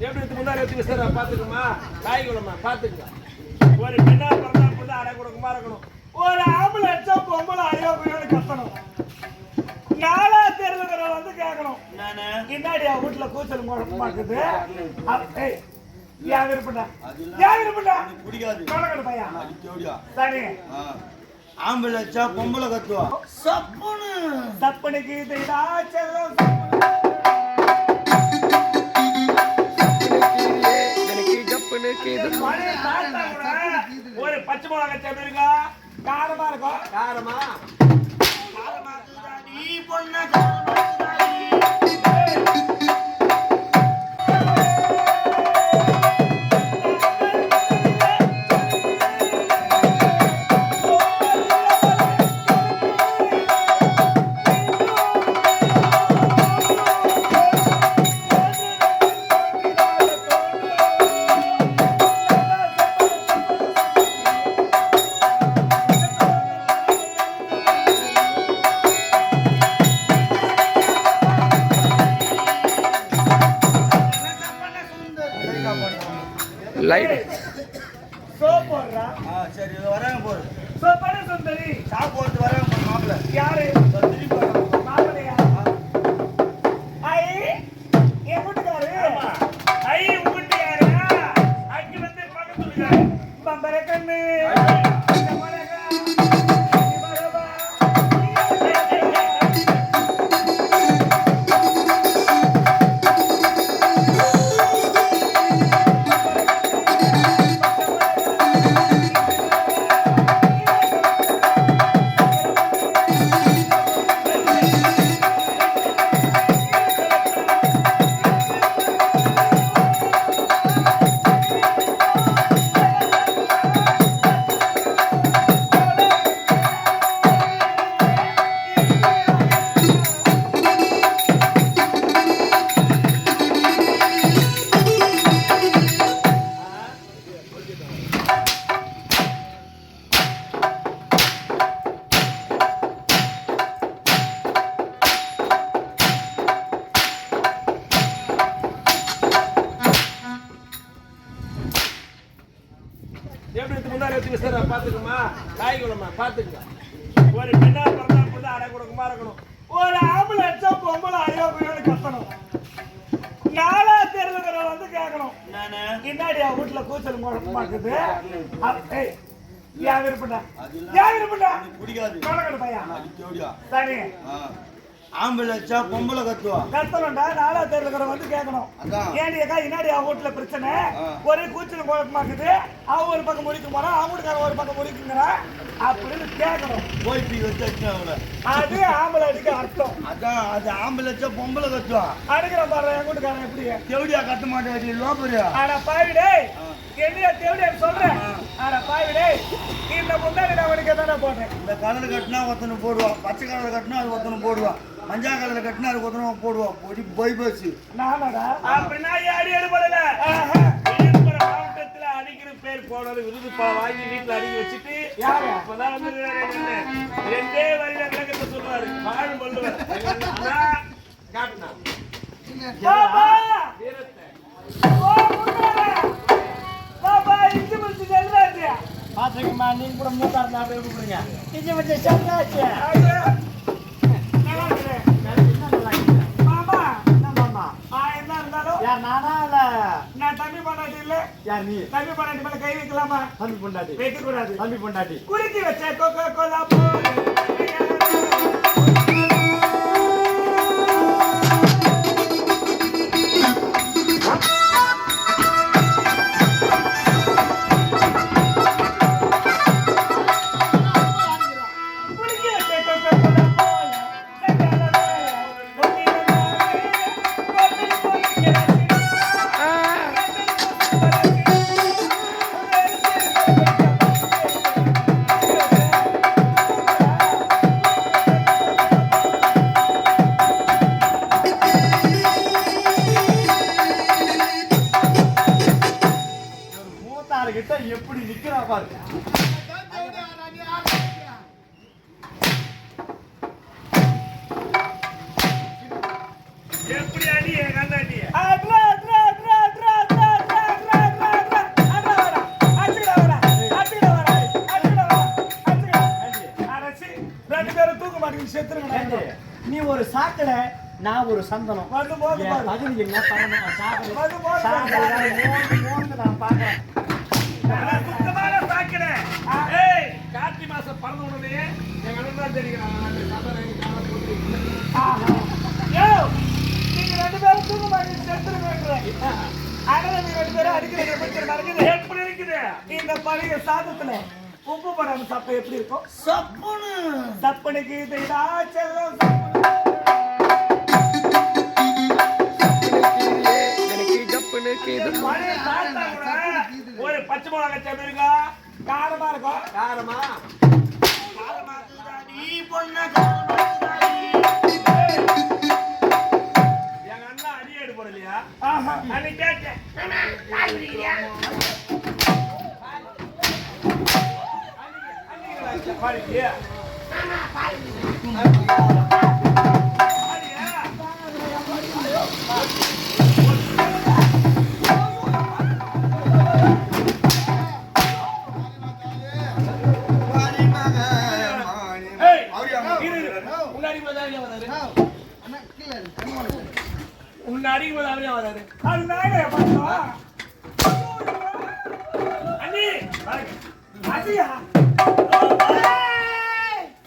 எப்படி எடுத்து முன்னாடி எடுத்து விசாரா பாத்துக்கமா காய் குளமா ஒரு பெண்ணா பிறந்தா பிறந்தா அடை கொடுக்குமா இருக்கணும். ஒரு ஆம்பளை அடிச்சா பொம்பளை போய் கத்தணும். நாலா தேர்தல் வந்து கேட்கணும். நானு பின்னாடி அவ வீட்டுல கூச்சல் முழக்கமாக்குது அ- ஏய், ஏன் விருப்பண்டா ஏன் விருப்பண்டா பிடிக்காது. பையன் சரி. ஆம்பளை வச்சா பொம்பளை கத்துவா. சப்புன்னு தப்பனுக்கு இதுடா செல்லம். தாத்தா கூட ஒரு பச்சை மிளகா எப்படி இருக்கா? காரமா இருக்கும் காரமா? நீ பொண்ண சோப்பான சாப்பிட்டு வர மாப்பிள்ள. யாரு? விசாரா பாத்துக்கமா காய் குளமா பாத்துக்க ஒரு பெண்ணா பிறந்தா அடை கொடுக்குமா இருக்கணும். ஒரு ஆம்பளை அடிச்சா பொம்பளை ஐயோ போய் கத்தணும். நாலா தேர்தல் வந்து கேட்கணும். நானு பின்னாடி அவ வீட்டுல கூச்சல் முழக்கமாக்குது அ- ஏய், ஏன் விருப்பண்டா ஏன் விருப்பண்டா பிடிக்காது. பையன். சரி. ஆம்பளை வச்சா பொம்பளை கத்துவா. கத்தணும்டா நாலா தேர்தல் வந்து கேட்கணும். அக்கா இன்னாடி அவ வீட்டுல பிரச்சனை. ஒரே கூச்சல் குழப்பமாக்குது அவ ஒரு பக்கம் முடிக்க போறா அவங்களுக்காக ஒரு பக்கம் முடிக்குங்கிறா அப்படின்னு கேட்கணும். போய் பி வச்சு அவளை. அது ஆம்பளை அடிக்க அர்த்தம். அதான் அது ஆம்பளை வச்சா பொம்பளை கத்துவா. அடிக்கிற பாரு என் வீட்டுக்காரன் எப்படி? தேவடியா கட்ட மாட்டேன் லோபரியா ஆனா பாவிடே. என்னைய தேவடியா சொல்றேன் ஆனா பாவிடே இந்த முன்னாடி நான் உனக்கு தானே போட்டேன் இந்த கலர் கட்டினா ஒருத்தனை போடுவா பச்சை கலர் கட்டினா அது ஒருத்தனை போடுவா. மஞ்சள் கலர் கட்டினா அது ஒருத்தனை போடுவா பொடி போய் நானடா அப்படின்னா அடி. விழுப்புரம் மாவட்டத்துல அடிக்கிற பேர் போனது விருது பா- வாங்கி வீட்டுல அடிக்கி வச்சுட்டு யாரு? அப்பதான் வந்து ரெண்டே வரியில விளக்கத்தை சொல்லுவாரு வாழும் கொள்ளுவார் காட்டினா பாத்துக்கம்மா நீங்க கூட மூத்தா இருந்தா அப்படியே கூப்பிடுங்க இஞ்சி முடிச்சு செல்வாச்சு யார் நானா இல்ல நான் தம்பி பொண்டாட்டி இல்ல. யார் நீ? தம்பி பொண்டாட்டி மேல கை வைக்கலாமா? தம்பி பொண்டாட்டி. வைக்க கூடாது தம்பி பொண்டாட்டி. குறுக்கி வச்ச எப்படி நிக்கிறா பாரு. எப்படி அடி கண்ணாடி அட்ரா அட்ரா அட்ரா நீ ஒரு சாக்கடை நான் ஒரு சந்தனம். பகுதி என்ன பண்ணணும் சாக்கடை சாக்கடை நான் பார்க்குறேன். சுத்தமான சாக்கிறேன். ஏய், கார்த்திகை மாசம் பிறந்த உடனே எங்க அண்ணன் தான் தெரியும். யோ, நீங்க ரெண்டு பேரும் தூங்க மாட்டீங்க, செத்துருவீங்க. அதனால நீங்க ரெண்டு பேரும் அடிக்கிறீங்க, பிடிச்சிருக்க நடக்குது. எப்படி இருக்குது? இந்த பழைய சாதத்துல உப்பு போடாம சாப்பிட்டா எப்படி இருக்கும் சப்புன்னு சப்பனுக்கு இதை செல்லம் சப்புனு. ஒரு பச்சை மிளகா சட்னி இருக்கா? காரமா இருக்கும் காரமா? காரமா? நீ பொண்ண எங்க அண்ணன் அடி எடு போடலையா? ஆஹா. அன்னைக்கு கேட்டேன். அண்ணா,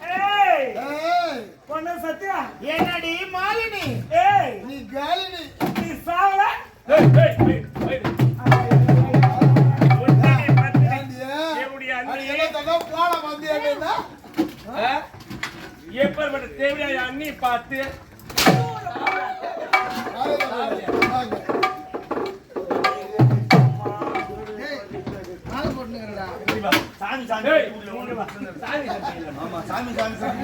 ஏய், பொண்ணு சத்யா. என்னடி மாலினி ஏய், நீ காலினி நீ சாவல? ஏய், ஏய், ஏய், ஏய். ஒத்தடி பத்திரி. என்னுடைய அண்ணி, ஆ? எப்பேற்பட்ட தேவையான அண்ணி பார்த்து சாமி, சாமி,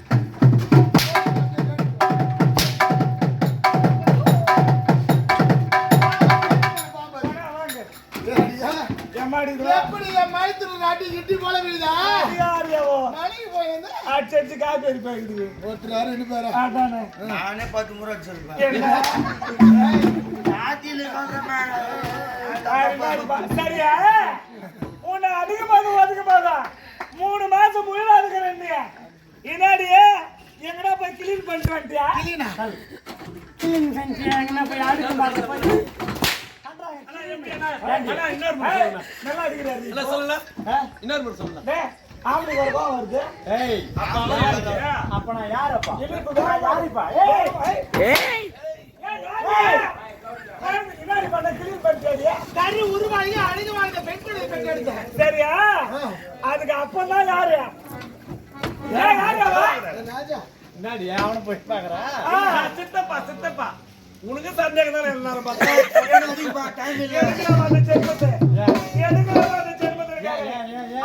இதுல? எப்படி என் நாட்டி கிட்டி போல விழுதா? யாரியாவோ? மலைக்கு போயிருந்தா? அடிச்சு அடிச்சு காப்பி அடிப்பா இருக்குது. ஒருத்தர் ரெண்டு பேரா? அதானே. நானே பத்து முறை அடிச்சிருப்பேன் என்ன? சரியா? உன்னை அதிகமாக ஒதுக்கமாக மூணு மாசம் முழுவதும் அதுக்கு என்னாடி எங்கடா போய் கிளீன் பண்ணிட்டு வந்துட்டியா? கிளீன் பண்ணிட்டியா? எங்கடா போய் மாட்டேன் போய் அண்ணா, எப்படி அண்ணா? அண்ணா, இன்னொரு. டேய், ஆம்பளைக்கு ஒரு கோவம் வருது. ஏய் அப்ப நான் யாரப்பா? யாருப்பா? ஏய், கரு உருவாகி அழிந்து வாழ்ந்த பெண்களை பெற்றெடுத்தேன். சரியா? அதுக்கு அப்பதான் யாரு? என்னடி அவனை போய் பாக்குறா சித்தப்பா சித்தப்பா. உனக்கு சந்தேகம் தானே எல்லாரும்?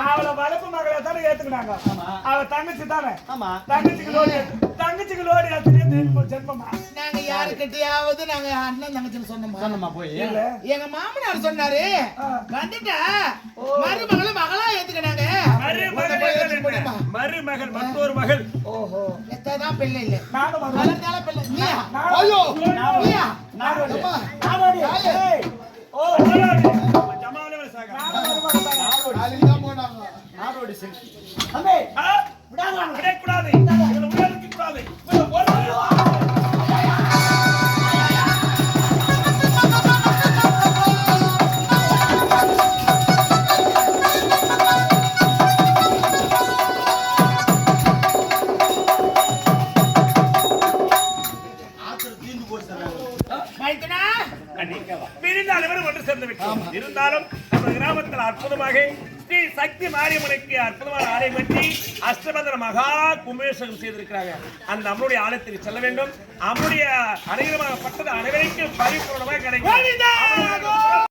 அவளை வளர்ப்பு மகளை தானே ஏத்துக்கினாங்க ஆமா. அவ தங்கச்சி தானே? ஆமா. தங்கச்சிக்கு லோன் எடுத்து- தங்கச்சி தங்கச்சிக்கு லோடு எத்தனை ஜென்மமா? நாங்க யாருக்கிட்டயாவது நாங்க அண்ணன் தங்கச்சின்னு சொன்னோமா? சொன்னமா போய்? இல்ல. எங்க மாமனார் சொன்னாரு. வந்துட்டா. மருமகளை மகளா ஏத்துக்கினாங்க மருமகள் மற்றொரு மகள். ஓஹோ. எத்தான் பிள்ளை இல்ல. வளர்ந்தால பிள்ளை. நீயா? ஐயோ. நீயா? நாடோடி அம்மா. நாடோடி யாரு? அனைவரும் ஒன்று சேர்ந்து விட்டோம். இருந்தாலும் நம்ம கிராமத்தில் அற்புதமாக ஸ்ரீ சக்தி மாரியம்மனுக்கு அற்புதமான ஆலயம் கட்டி அஷ்டபந்தன மகா கும்பேஷகம் செய்திருக்கிறாங்க. அந்த நம்மளுடைய ஆலயத்துக்கு செல்ல வேண்டும். நம்முடைய அனைவருமாகப்பட்டது அனைவருக்கும் பரிபூர்ணமாக கிடைக்கும்.